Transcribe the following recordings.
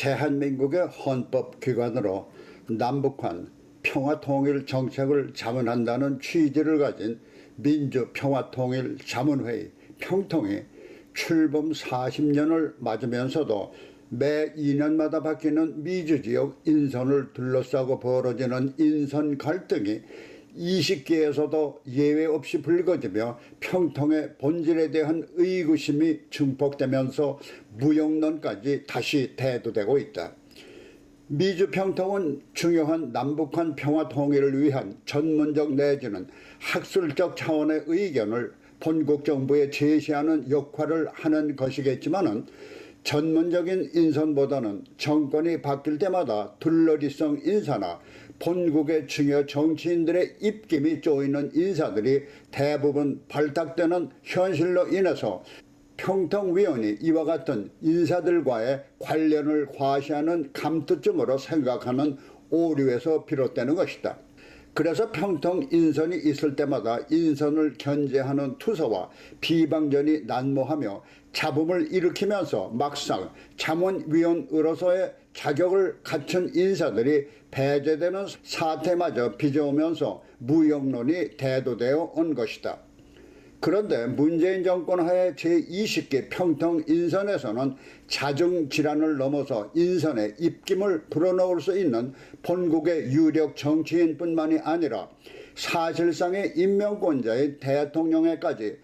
대한민국의 헌법기관으로 남북한 평화통일 정책을 자문한다는 취지를 가진 민주평화통일자문회의 평통이 출범 40년을 맞으면서도 매 2년마다 바뀌는 미주지역 인선을 둘러싸고 벌어지는 인선 갈등이 20개에서도 예외 없이 불거지며 평통의 본질에 대한 의구심이 증폭되면서 무역론까지 다시 대두되고 있다. 미주 평통은 중요한 남북한 평화 통일을 위한 전문적 내지는 학술적 차원의 의견을 본국 정부에 제시하는 역할을 하는 것이겠지만은 전문적인 인선보다는 정권이 바뀔 때마다 둘러리성 인사나 본국의 중요 정치인들의 입김이 쪼이는 인사들이 대부분 발탁되는 현실로 인해서 평통위원이 이와 같은 인사들과의 관련을 과시하는 감투점으로 생각하는 오류에서 비롯되는 것이다. 그래서 평통 인선이 있을 때마다 인선을 견제하는 투서와 비방전이 난무하며 잡음을 일으키면서 막상 자문위원으로서의 자격을 갖춘 인사들이 배제되는 사태마저 빚어오면서 무역론이 대두되어 온 것이다. 그런데 문재인 정권 하에 제20기 평통 인선에서는 자정 질환을 넘어서 인선에 입김을 불어넣을 수 있는 본국의 유력 정치인뿐만이 아니라 사실상의 임명권자인 대통령에까지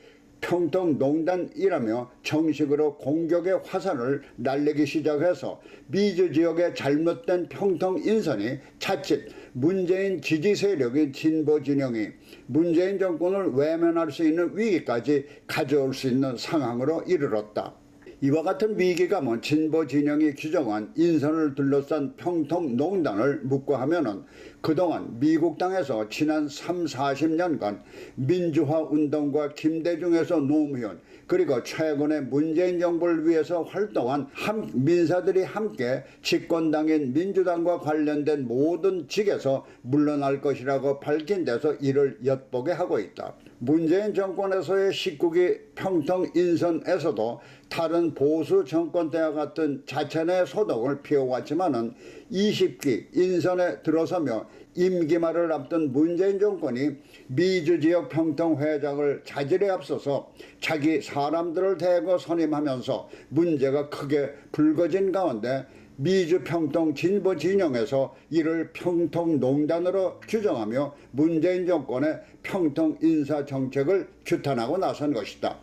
평통농단이라며 정식으로 공격의 화살을 날리기 시작해서 미주 지역의 잘못된 평통 인선이 자칫 문재인 지지 세력의 진보 진영이 문재인 정권을 외면할 수 있는 위기까지 가져올 수 있는 상황으로 이르렀다. 이와 같은 위기감은 진보 진영이 규정한 인선을 둘러싼 평통농단을 묵과하면은 그동안 미국 땅에서 지난 3, 40년간 민주화 운동과 김대중에서 노무현 그리고 최근에 문재인 정부를 위해서 활동한 함, 민사들이 함께 집권당인 민주당과 관련된 모든 직에서 물러날 것이라고 밝힌 데서 이를 엿보게 하고 있다. 문재인 정권에서의 19기 평통 인선에서도 다른 보수 정권 때와 같은 자체 소동을 피워왔지만은 20기 인선에 들어서며 임기 말을 앞둔 문재인 정권이 미주 지역 평통 회장을 자질에 앞서서 자기 사람들을 대거 선임하면서 문제가 크게 불거진 가운데 미주 평통 진보 진영에서 이를 평통 농단으로 규정하며 문재인 정권의 평통 인사 정책을 규탄하고 나선 것이다.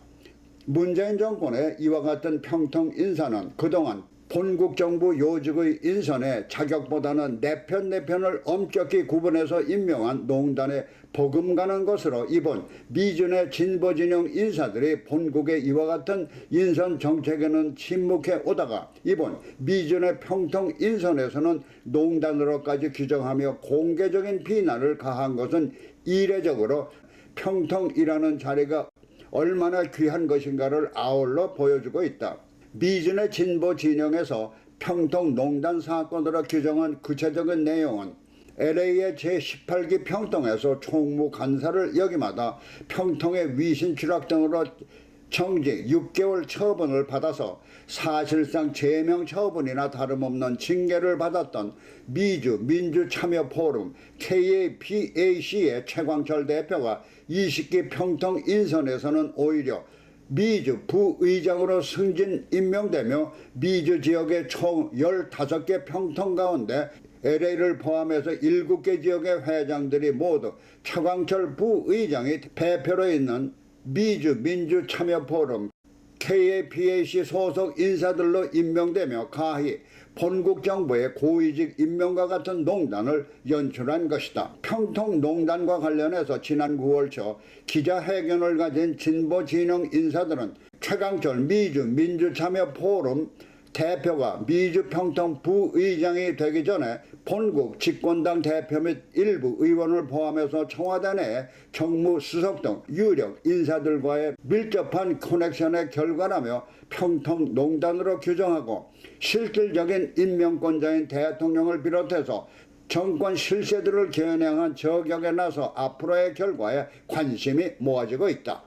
문재인 정권의 이와 같은 평통 인사는 그동안 본국 정부 요직의 인선에 자격보다는 내편 내편을 엄격히 구분해서 임명한 농단에 버금가는 것으로 이번 미준의 진보 진영 인사들이 본국의 이와 같은 인선 정책에는 침묵해 오다가 이번 미준의 평통 인선에서는 농단으로까지 규정하며 공개적인 비난을 가한 것은 이례적으로 평통이라는 자리가 얼마나 귀한 것인가를 아울러 보여주고 있다. 미준의 진보 진영에서 평통 농단 사건으로 규정한 구체적인 내용은 LA의 제18기 평통에서 총무 간사를 역임하다 평통의 위신 추락 등으로 정직 6개월 처분을 받아서 사실상 제명 처분이나 다름없는 징계를 받았던 미주 민주참여 포럼 KAPAC의 최광철 대표가 20기 평통 인선에서는 오히려 미주 부의장으로 승진 임명되며 미주 지역의 총 15개 평통 가운데 LA를 포함해서 7개 지역의 회장들이 모두 차광철 부의장이 대표로 있는 미주 민주 참여 포럼 KAPAC 소속 인사들로 임명되며 가히 본국 정부의 고위직 임명과 같은 농단을 연출한 것이다. 평통 농단과 관련해서 지난 9월 초 기자회견을 가진 진보 진영 인사들은 최강철 미주 민주참여 포럼 대표가 미주 평통 부의장이 되기 전에 본국 집권당 대표 및 일부 의원을 포함해서 청와대 내 정무수석 등 유력 인사들과의 밀접한 커넥션의 결과라며 평통 농단으로 규정하고 실질적인 임명권자인 대통령을 비롯해서 정권 실세들을 겨냥한 저격에 나서 앞으로의 결과에 관심이 모아지고 있다.